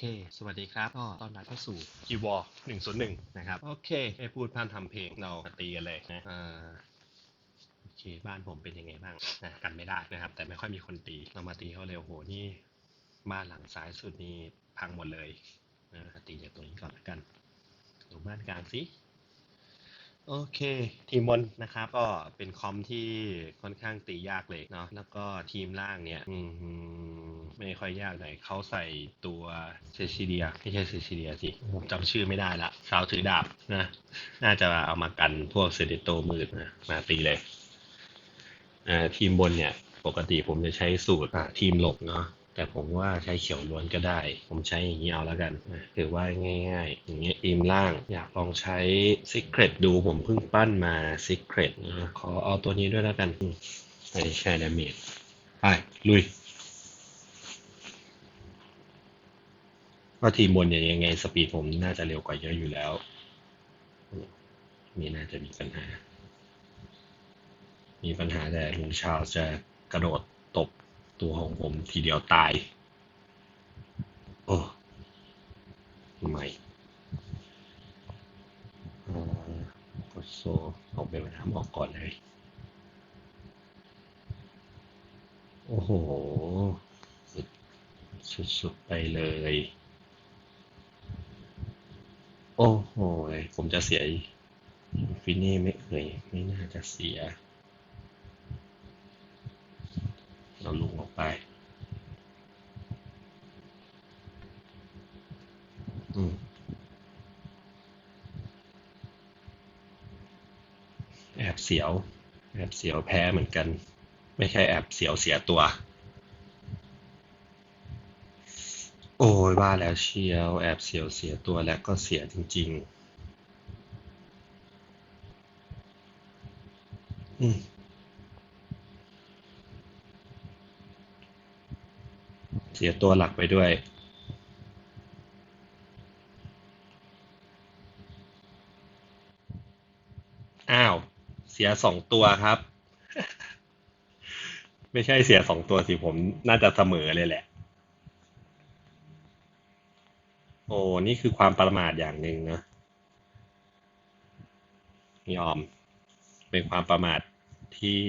โอเค สวัสดีครับ ก็ตอนรับเข้าสู่กีวอร์หนึ่งศูนย์หนึ่งนะครับ โอเคไม่พูดพันทำเพลงเราตีกันเลยนะอ่าโอเค บ้านผมเป็นยังไงบ้างนะกันไม่ได้นะครับ แต่ไม่ค่อยมีคนตี เรามาตีเขาเลยโอ้โห นี่บ้านหลังซ้ายสุดนี่พังหมดเลยนะตีจากตรงนี้ก่อนละกัน ดูบ้านกลางสิ โอเคทีมบนนะครับก็เป็นคอมที่ค่อนข้างตียากเลยเนาะแล้วก็ทีมล่างเนี่ยอืไม่ค่อยยากเลยเขาใส่ตัวเซซิเลียไม่ใช่เซซิเลียสิผมจำชื่อไม่ได้ละสาวถือดาบนะน่าจะเอามากันพวกเซเดโตมืดนะมาตีเลยอ่าทีมบนเนี่ย ปกติผมจะใช้สูตรทีมหลบเนาะ แต่ผมว่าใช้เขียวล้วนก็ได้ ผมใช้อย่างนี้เอาแล้วกันนะถือว่าง่ายๆ อย่างเงี้ยทีมล่างอยากลองใช้ Secret ดูผมเพิ่งปั้นมา Secret นะขอเอาตัวนี้ด้วยแล้วกันอืมอันนี้ใช้ดาเมจไปลุยว่าทีมบนเนี่ยยังไงสปีดผมน่าจะเร็วกว่าเยอะอยู่แล้วมนี่น่าจะมีปัญหา มีปัญหาแต่ลุงชาวจะกระโดด ตบตัวของผมทีเดียวตาย โอ้ไม่เอ่อกดโซออกเป็นปัญหาออกก่อนเลย โอ้โหสุดสุดๆไปเลย โอ้โห ผมจะเสียฟินี่ไม่เอ่ยไม่น่าจะเสีย เราลุงออก ไปอืมแอบเสียว แอบเสียวแพ้เหมือนกัน ไม่ใช่แอบเสียวเสียตัว โอ้ยว่าแล้วเชียว แอบเสียวเสียตัวและก็เสียจริง ๆ อืม เสียตัวหลักไปด้วย อ้าว เสียสองตัวครับ ไม่ใช่เสียสองตัวสิผมน่าจะเสมอเลยแหละ โอ้ นี่คือความประมาทอย่างหนึ่งนะยอม เป็นความประมาทที่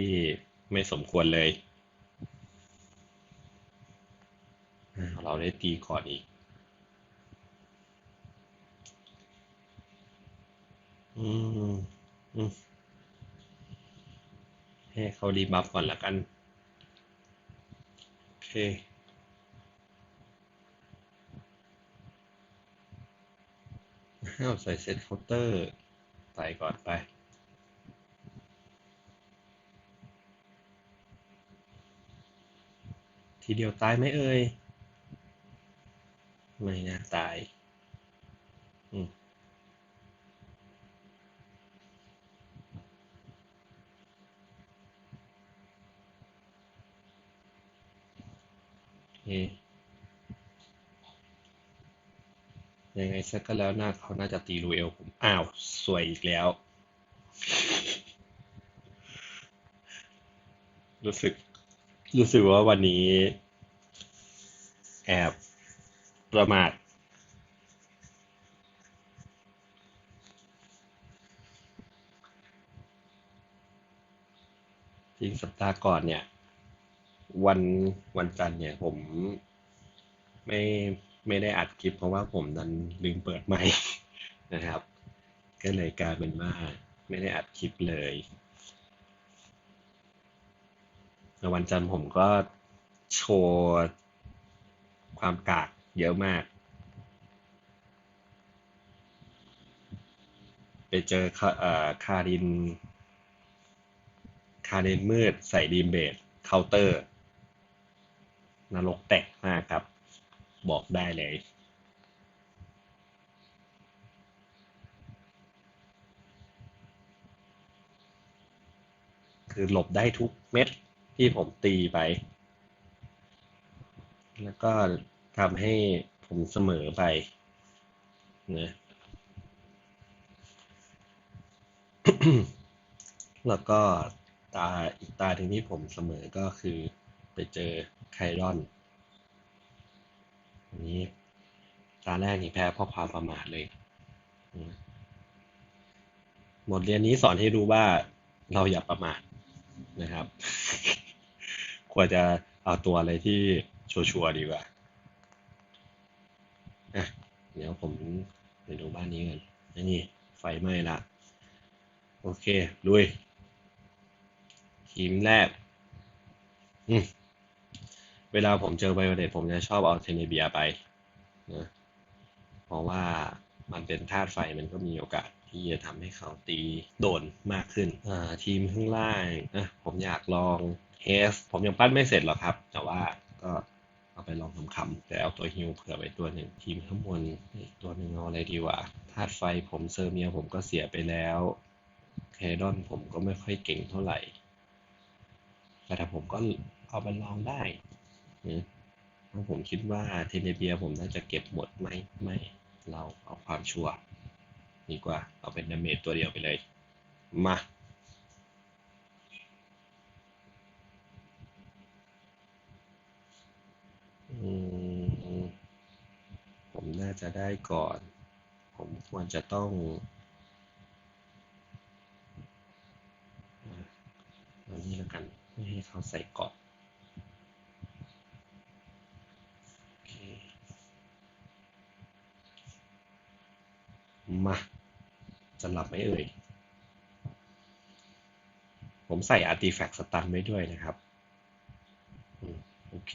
ไม่สมควรเลยอ่า เราได้ตีก่อนอีก อืมอืมให้เขารีบัฟก่อนละกัน โอเคอ้าวใส่เซตเคาน์เตอร์ ใส่ก่อนไป ทีเดียวตายไหมเอ่ย ไม่น่าตาย อืมยังไงสักก็แล้วน่าเขาน่าจะตีรูเอลผม อ้าว สวยอีกแล้ว รู้สึก รู้สึกว่าวันนี้ แอบ ประมาท จริงสัปดาห์ก่อนเนี่ย วันวันจันทร์เนี่ยผมไม่ไม่ได้อัดคลิปเพราะว่าผมดันลืมเปิดไมค์นะครับ ก็เลยกลายเป็นว่าไม่ได้อัดคลิปเลยแล้ววันจันทร์ผมก็โชว์ความกาก เยอะมาก ไปเจอคาเอ่อคาริน คารินมืดใส่ดีมเบดเคาน์เตอร์ นรกแตกมากครับ บอกได้เลยคือหลบได้ทุกเม็ดที่ผมตีไป แล้วก็ ทำให้ผมเสมอไปนะแล้วก็ตาอีกตาหนึ่งที่ผมเสมอก็คือไปเจอไครอนอันนี้ตาแรกนี่แพ้เพราะความประมาทเลยอืมบทเรียนนี้สอนให้รู้ว่าเราอย่าประมาทนะครับ ควรจะเอาตัวอะไรที่ชัวร์ๆดีกว่า อะเดี๋ยวผมไปดูบ้านนี้กันอันนี้ไฟไหม้ละ โอเคลุยทีมแรก อืมเวลาผมเจอไบโอเลตผมจะชอบเอาเทเนเบียไปนะเพราะว่ามันเป็นธาตุไฟมันก็มีโอกาสที่จะทำให้เขาตีโดนมากขึ้น อ่า ทีมข้างล่างนะผมอยากลองเฮสผมยังปั้นไม่เสร็จหรอกครับ แต่ว่าก็ เอาไปลองคำๆแต่เอาตัวฮิวเผื่อไปตัวหนึ่งทีมข้างบนตัวหนึ่งเอาอะไรดีวะธาตุไฟผมเซอร์เมียผมก็เสียไปแล้วเคดอนผมก็ไม่ค่อยเก่งเท่าไหร่ แต่ถ้าผมก็เอาไปลองได้นะเพราผมคิดว่าเทเนเบียผมน่าจะเก็บหมดไหมไม่ เราเอาความชัวร์ดีกว่า เอาเป็นดาเมจตัวเดียวไปเลย มา อืม ผมน่าจะได้ก่อน ผมควรจะต้องอะเอานี้แล้วกันไม่ให้เขาใส่เกราะโอเคมา จะหลับไหมเอ่ย ผมใส่อาร์ติแฟกต์สตันไว้ด้วยนะครับ โอเค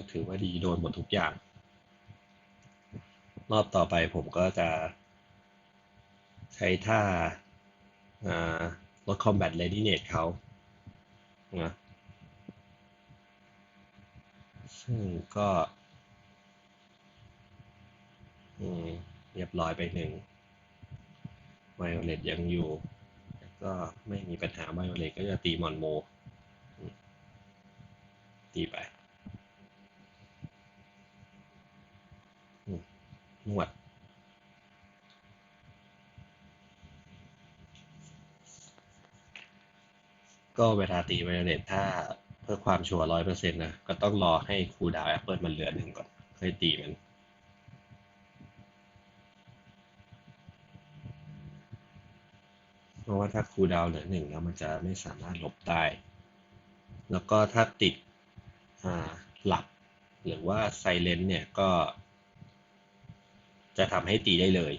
ก็ถือว่าดีโดนหมดทุกอย่าง รอบต่อไปผมก็จะ ใช้ท่าลด combat readiness เขานะซึ่งก็เรียบร้อยไปหนึ่งไวโอเลตยังอยู่ ก็ไม่มีปัญหาไวโอเลตก็จะตีมอนโม ตีไปอื มนวด ก็เวลาตีไวโอเลตถ้าเพื่อความชัวร์ร้อยเปอร์เซ็นต์นะ ก็ต้องรอให้คูดาวแอปเปิลมันเหลือหนึ่งก่อนค่อยตีมันเพราะว่าถ้าคูดาวเหลือหนึ่งแล้วมันจะไม่สามารถหลบได้ แล้วก็ถ้าติดอ่าหลับ หรือว่าไซเลนเนี่ยก็ จะทำให้ตีได้เลย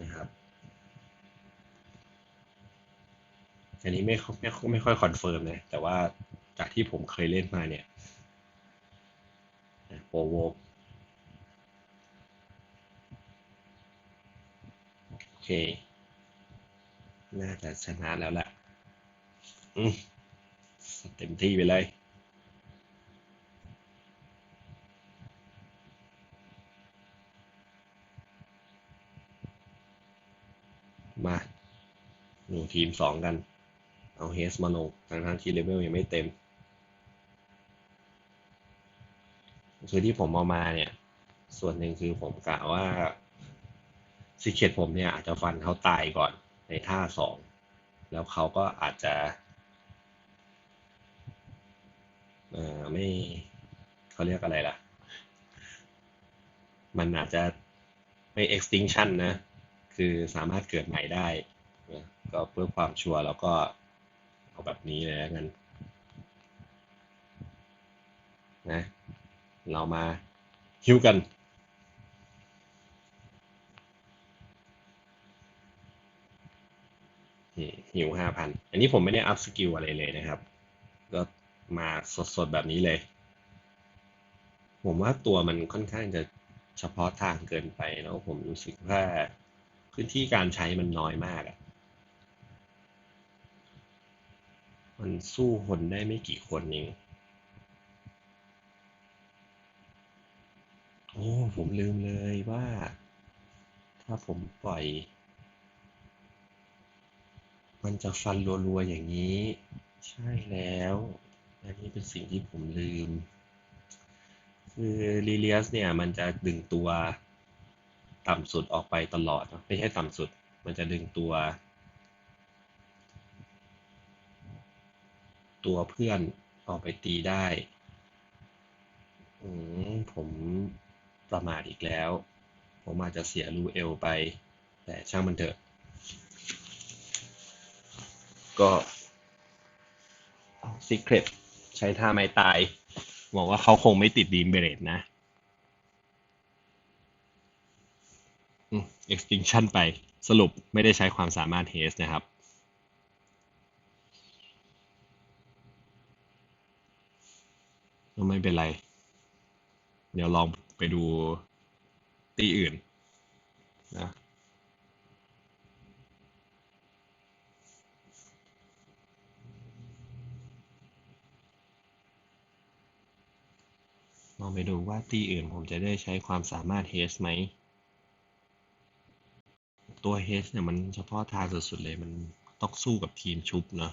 นะครับอันนี้ไม่ไม่ไม่ค่อยคอนเฟิร์มนะแต่ว่าจากที่ผมเคยเล่นมาเนี่ยโปรโวโอเค น่าจะชนะแล้วแหละอืมเต็มที่ไปเลย มาดูทีมสองกัน เอาเฮสมาลงทางทางที่เลเวลยังไม่เต็ม คือที่ผมเอามาเนี่ย ส่วนหนึ่งคือผมกะว่าสิเคตผมเนี่ยอาจจะฟันเขาตายก่อนในท่าสอง แล้วเขาก็อาจจะเออไม่เขาเรียกอะไรล่ะ มันอาจจะไม่ extinction นะ คือสามารถเกิดใหม่ได้นะก็เพื่อความชัวร์แล้วก็เอาแบบนี้เลยแล้วกันนะเรามาฮิวกันหิวห้าพันอันนี้ผมไม่ได้อัพสกิลอะไรเลยนะครับ ก็มาสดๆแบบนี้เลย ผมว่าตัวมันค่อนข้างจะเฉพาะทางเกินไปแล้วผมรู้สึกว่า พื้นที่การใช้มันน้อยมากอะ่ะมันสู้คนได้ไม่กี่คนเองโอ้ผมลืมเลยว่า ถ้าผมปล่อย มันจะฟันรัวๆอย่างนี้ ใช่แล้ว อันนี้เป็นสิ่งที่ผมลืม คือลีเลียสเนี่ย มันจะดึงตัว ต่ำสุดออกไปตลอด ไม่ใช่ต่ำสุด มันจะดึงตัว ตัวเพื่อนออกไปตีได้ผมประมาทอีกแล้ว ผมอาจจะเสียรูเอลไป แต่ช่างมันเถอะ ก็ซีเครตใช้ท่าไม้ตายหวังว่าเขาคงไม่ติดดีมเบรดนะอืม extinction ไปสรุปไม่ได้ใช้ความสามารถ haste นะครับก็ไม่เป็นไร เดี๋ยวลองไปดูตีอื่นนะลองไปดูว่าตีอื่นผมจะได้ใช้ความสามารถ haste ไหม ตัว haste เนี่ยมันเฉพาะทางสุดๆเลยมันต้องสู้กับทีมชุบเนาะ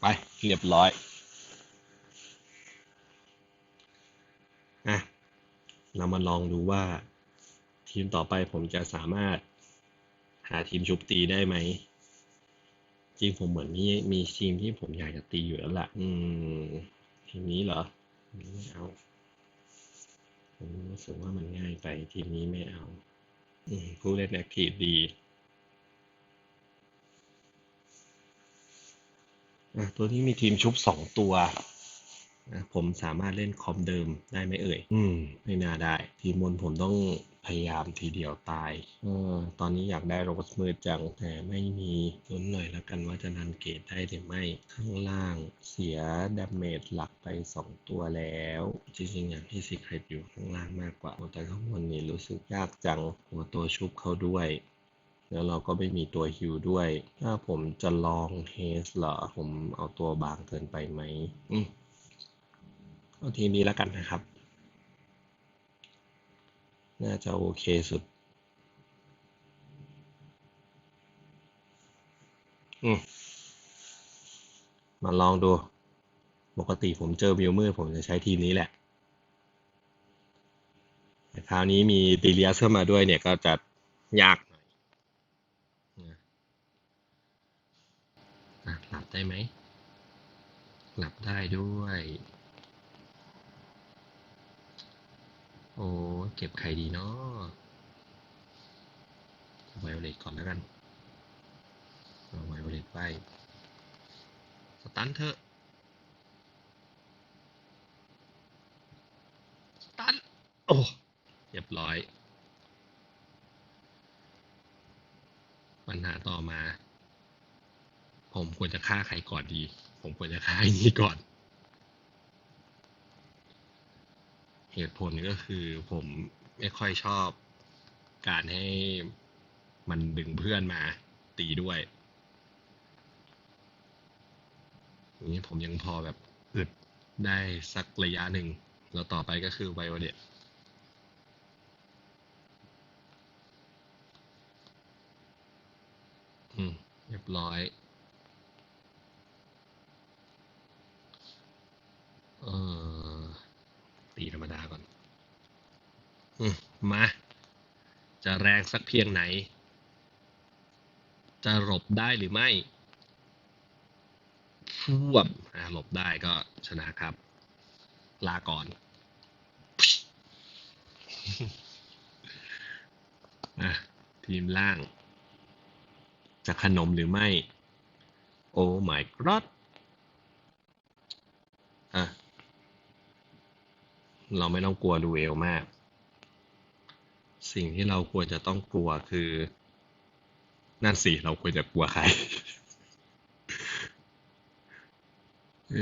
ไป เรียบร้อยอะเรามาลองดูว่า ทีมต่อไปผมจะสามารถหาทีมชุบตีได้ไหม จริงผมเหมือนมีมีทีมที่ผมอยากจะตีอยู่แล้วล่ะ อืม ทีมนี้เหรอ ไม่เอา ผมรู้สึกว่ามันง่ายไป ทีมนี้ไม่เอา อืมผู้เล่นแอคทีฟดีตัวนี้มีทีมชุบสองตัวผมสามารถเล่นคอมเดิมได้ไหมเอ่ย อืม ไม่น่าได้ ทีมบนผมต้อง พยายามทีเดียวตาย เออ ตอนนี้อยากได้โรสมืดจัง แต่ไม่มีลุ้นหน่อยแล้วกันว่าจะนันเกตได้หรือไม่ ข้างล่างเสียดาเมจหลักไปสองตัวแล้ว จริงๆ อยากให้ซีเครตอยู่ข้างล่างมากกว่า แต่ข้างบนนี่รู้สึกยากจัง หัวตัวชุบเขาด้วยแล้วเราก็ไม่มีตัวฮิวด้วย ถ้าผมจะลองเฮสเหรอ ผมเอาตัวบางเกินไปไหม อืมเอาทีนี้แล้วกันนะครับ น่าจะโอเคสุด อืม มาลองดู ปกติผมเจอวิวมืดผมจะใช้ทีมนี้แหละแต่คราวนี้มีตีเลียสเข้ามาด้วยเนี่ยก็จะยากหน่อยหลับได้ไหม หลับได้ด้วย โอ้เก็บใครดีเนาะไวโอเลตก่อนแล้วกันเอาไวโอเลตไป สตันเถอะ สตัน โอ้เรียบร้อย ปัญหาต่อมา ผมควรจะฆ่าใครก่อนดี ผมควรจะฆ่าไอ้นี้ก่อน เหตุผลก็คือผมไม่ค่อยชอบการให้มันดึงเพื่อนมาตีด้วยอย่างนี้ผมยังพอแบบอึดได้สักระยะหนึ่ง แล้วต่อไปก็คือไวโอเลตอืม เรียบร้อย เออ ตีธรรมดาก่อน อืมมา จะแรงสักเพียงไหน จะหลบได้หรือไม่ฟวบอ่าหลบได้ก็ชนะครับ ลาก่อนอะทีมล่าง จะขนมหรือไม่ โอ้ my god อะ เราไม่ต้องกลัวดูเอลมาก สิ่งที่เราควรจะต้องกลัวคือ นั่นสิ เราควรจะกลัวใคร เอ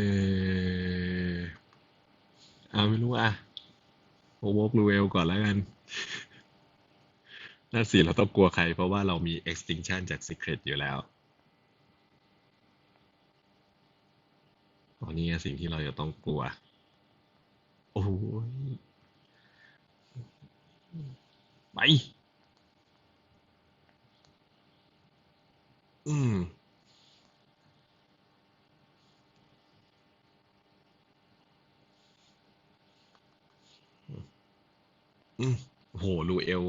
อเอาไม่รู้อะโอวอร์บลูเอลก่อนแล้วกัน นั่นสิ เราต้องกลัวใคร เพราะว่าเรามี extinction จาก secret อยู่แล้วตอนนี้สิ่งที่เราจะต้องกลัว โอ้ยไป อืม อืมโอ้โหลูเอล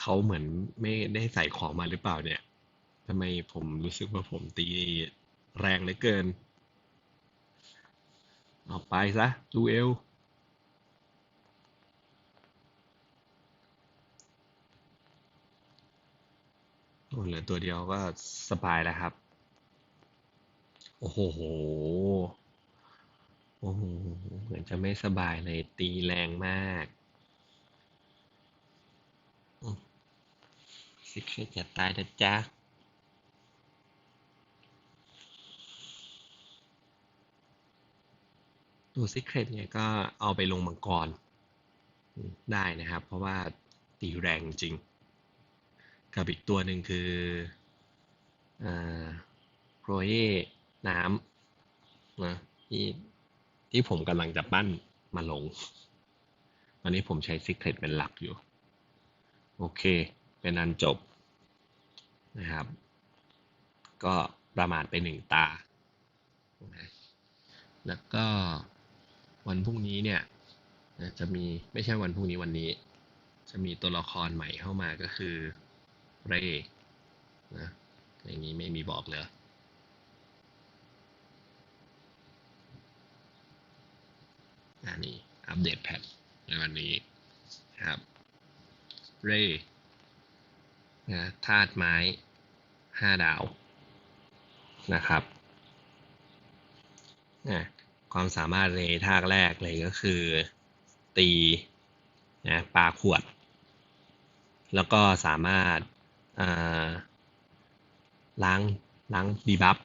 เขาเหมือนไม่ได้ใส่ของมาหรือเปล่าเนี่ยทำไมผมรู้สึกว่าผมตีแรงเหลือเกิน เอาไปซะลูเอลเหลือตัวเดียวก็สบายแล้วครับ โอ้โห โอ้โห เหมือนจะไม่สบายเลยตีแรงมากสิเคจะตายนะจ๊ะ ตัวซิเครตเนี่ยก็เอาไปลงมังกรได้นะครับ เพราะว่าตีแรงจริง กับอีกตัวหนึ่งคือโปรเยน้ำนะที่ที่ผมกำลังจะปั้นมาลง ตอนนี้ผมใช้ซิเครตเป็นหลักอยู่ โอเค เป็นอันจบนะครับ ก็ประมาทไปหนึ่งตา แล้วก็ วันพรุ่งนี้เนี่ยจะมีไม่ใช่วันพรุ่งนี้วันนี้ จะมีตัวละครใหม่เข้ามาก็คือเรนะอย่างนี้ไม่มีบอกเลยอันนี้อัปเดตแพทในวันนี้ครับ เรนะธาตุไม้ห้าดาวนะครับนะ ความสามารถในทาแรกเลยก็คือ ตีนะปลาขวด แล้วก็สามารถล้างล้างดีบัฟ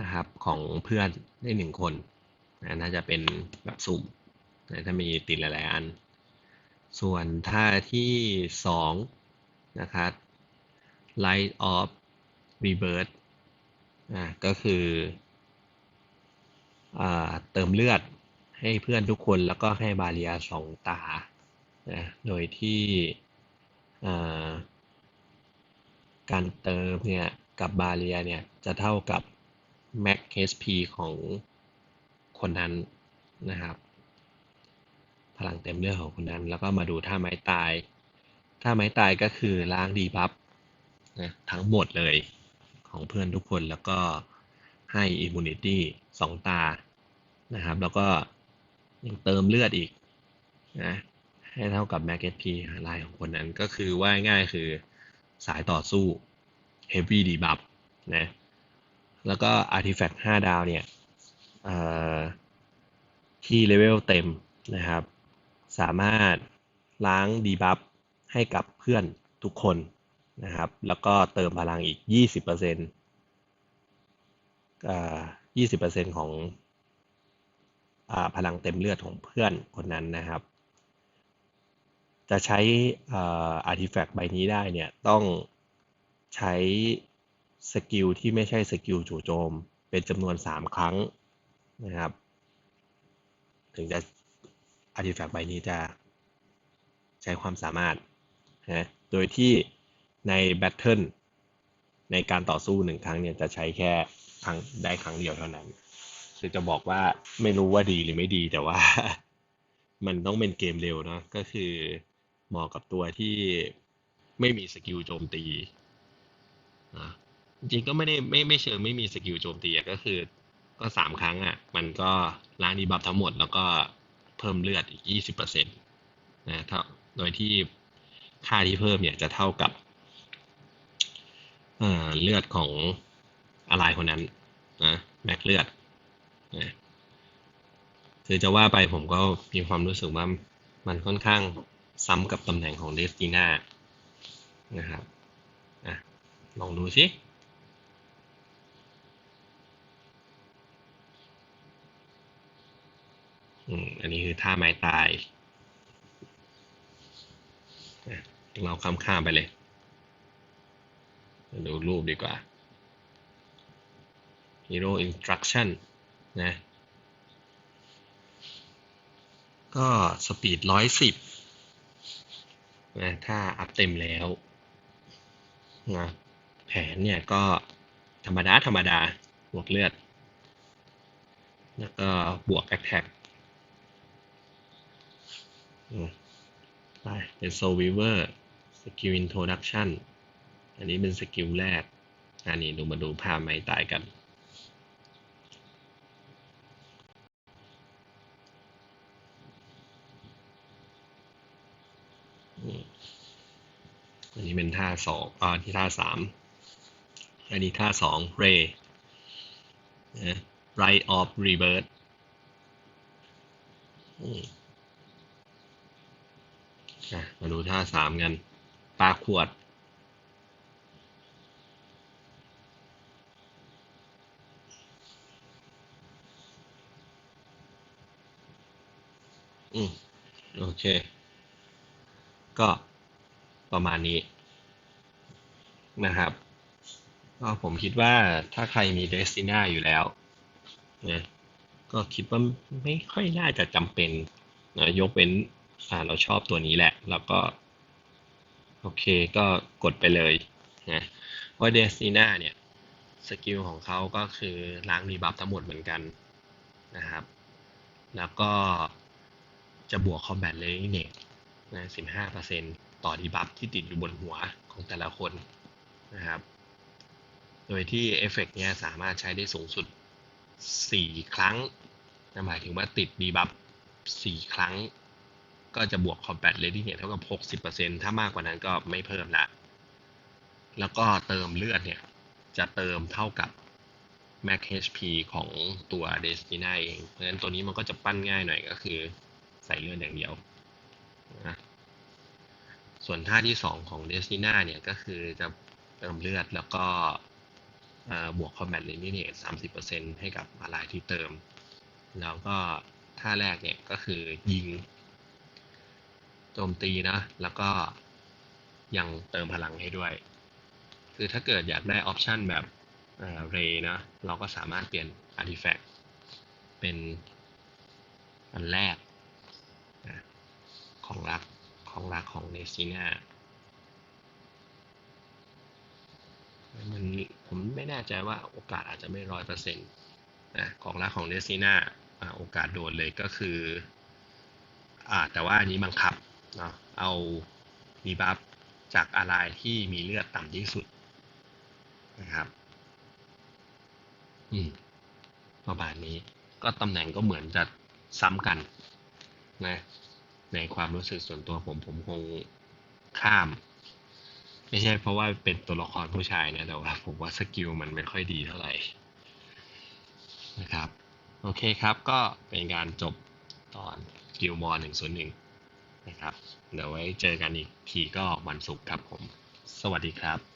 นะครับของเพื่อนได้หนึ่งคนนะน่าจะเป็นแบบสุ่มนะถ้ามีติดหลายๆอัน ส่วนท่าที่สองนะครับ Light of Rebirth อ่าก็คือ เติมเลือดให้เพื่อนทุกคนแล้วก็ให้บาเรียสองตานะโดยที่การเติมเนี่ยกับบาเรียเนี่ยจะเท่ากับ max HP ของคนนั้นนะครับ พลังเต็มเลือดของคนนั้น แล้วก็มาดูท่าไม้ตาย ท่าไม้ตายก็คือล้างดีบัฟนะทั้งหมดเลยของเพื่อนทุกคนแล้วก็ ให้ immunity สองตานะครับ แล้วก็ยังเติมเลือดอีกนะให้เท่ากับ max HP ลายของคนนั้นก็คือว่าง่ายคือสายต่อสู้ heavy debuff นะแล้วก็ artifact 5 ดาวเนี่ยที่เลเวลเต็มนะครับ สามารถล้างดีบัฟให้กับเพื่อนทุกคนนะครับ แล้วก็เติมพลังอีก 20%อ่า 20%ของอพลังเต็มเลือดของเพื่อนคนนั้นนะครับ จะใช้อาร์ติแฟกต์ใบนี้ได้เนี่ยต้องใช้สกิลที่ไม่ใช่สกิลจู่โจม เป็นจำนวน 3 ครั้งนะครับ ถึงจะอาร์ติแฟกต์ใบนี้จะใช้ความสามารถนะโดยที่ในแบทเทิลในการต่อสู้หนึ่งครั้งเนี่ยจะใช้แค่ ครั้งได้ครั้งเดียวเท่านั้น คือจะบอกว่าไม่รู้ว่าดีหรือไม่ดีแต่ว่า มันต้องเป็นเกมเร็วเนาะก็คือเหมาะกับตัวที่ไม่มีสกิลโจมตีนะจริงก็ไม่ได้ไม่ไม่เชิงไม่มีสกิลโจมตีก็คือ ก็สามครั้งอะ มันก็ล้างดีบัฟทั้งหมดแล้วก็เพิ่มเลือดอีกยี่สิบเปอร์เซ็นต์นะเท่าโดยที่ค่าที่เพิ่มเนี่ยจะเท่ากับเลือดของ อะไรคนนั้นนะแม็กเลือดนะคือจะว่าไปผมก็มีความรู้สึกว่ามันค่อนข้างซ้ำกับตำแหน่งของเดสติน่านะครับอะลองดูสิอืมอันนี้คือท่าไม้ตาย เราข้ามข้ามไปเลย ดูรูปดีกว่า Hero Instruction นะ ก็สปีดร้อยสิบนะถ้าอัพเต็มแล้วนะแผนเนี่ยก็ธรรมดา ธรรมดา บวกเลือด แล้วก็บวกแอคแท็กไปเป็นโซวิเวอร์สกิลอินโทรดักชันอันนี้เป็นสกิลแรก อันนี้ดูมาดูภาพไม้ตายกัน นี้เป็นท่าสองอ่าที่ท่าสามอันนี้ท่าสองเรนะ right of rebirth อืมอะมาดูท่าสามกันปลาขวด อืม โอเค ก็ประมาณนี้ นะครับก็ผมคิดว่าถ้าใครมีเดสติน่าอยู่แล้วนะก็คิดว่าไม่ค่อยน่าจะจำเป็นนะยกเว้นอ่าเราชอบตัวนี้แหละ แล้วก็ โอเคก็กดไปเลยนะเพราะเดสติน่าเนี่ยสกิลของเขาก็คือล้างรีบัฟทั้งหมดเหมือนกันนะครับ แล้วก็จะบวกคอมแบทเลนเนตนะ15%ต่อดีบัฟที่ติดอยู่บนหัวของแต่ละคน นะครับ โดยที่เอฟเฟกต์เนี้ยสามารถใช้ได้สูงสุด 4 ครั้งนะหมายถึงว่าติดดีบัฟ4ครั้ง ก็จะบวกคอมแบทเลดี้เนี่ยเท่ากับ 60%ถ้ามากกว่านั้นก็ไม่เพิ่มละ แล้วก็เติมเลือดเนี่ย จะเติมเท่ากับ Max HP ของตัว Destina เอง เพราะฉะนั้นตัวนี้มันก็จะปั้นง่ายหน่อยก็คือใส่เลือดอย่างเดียวนะส่วนท่าที่ 2 ของ Destina เนี่ยก็คือจะ เติมเลือดแล้วก็เอ่อบวก Combat Lineage 30%ให้กับอะไรที่เติม แล้วก็ท่าแรกเนี่ยก็คือยิงโจมตีนะ แล้วก็ยังเติมพลังให้ด้วย คือถ้าเกิดอยากได้ออปชันแบบเรย์นะ เราก็สามารถเปลี่ยน Artifact เป็นอันแรก ของรักของรักของเนซิน่า มันผมไม่แน่ใจว่าโอกาสอาจจะไม่ร้อยเปอร์เซ็นต์นะของรักของเนซิน่าโอกาสโดนเลยก็คืออ่าแต่ว่าอันนี้บังคับเนาะเอาดีบัฟจากอะไรที่มีเลือดต่ำที่สุดนะครับ อืมประมาณนี้ ก็ตำแหน่งก็เหมือนจะซ้ำกันนะในความรู้สึกส่วนตัวผมผมคงข้าม ไม่ใช่เพราะว่าเป็นตัวละครผู้ชายนะแต่ว่าผมว่าสกิลมันไม่ค่อยดีเท่าไหร่นะครับ โอเคครับก็เป็นการจบตอนกิลมอร์หนึ่งศูนย์หนึ่งนะครับ เดี๋ยวไว้เจอกันอีกทีก็วันศุกร์ครับผม สวัสดีครับ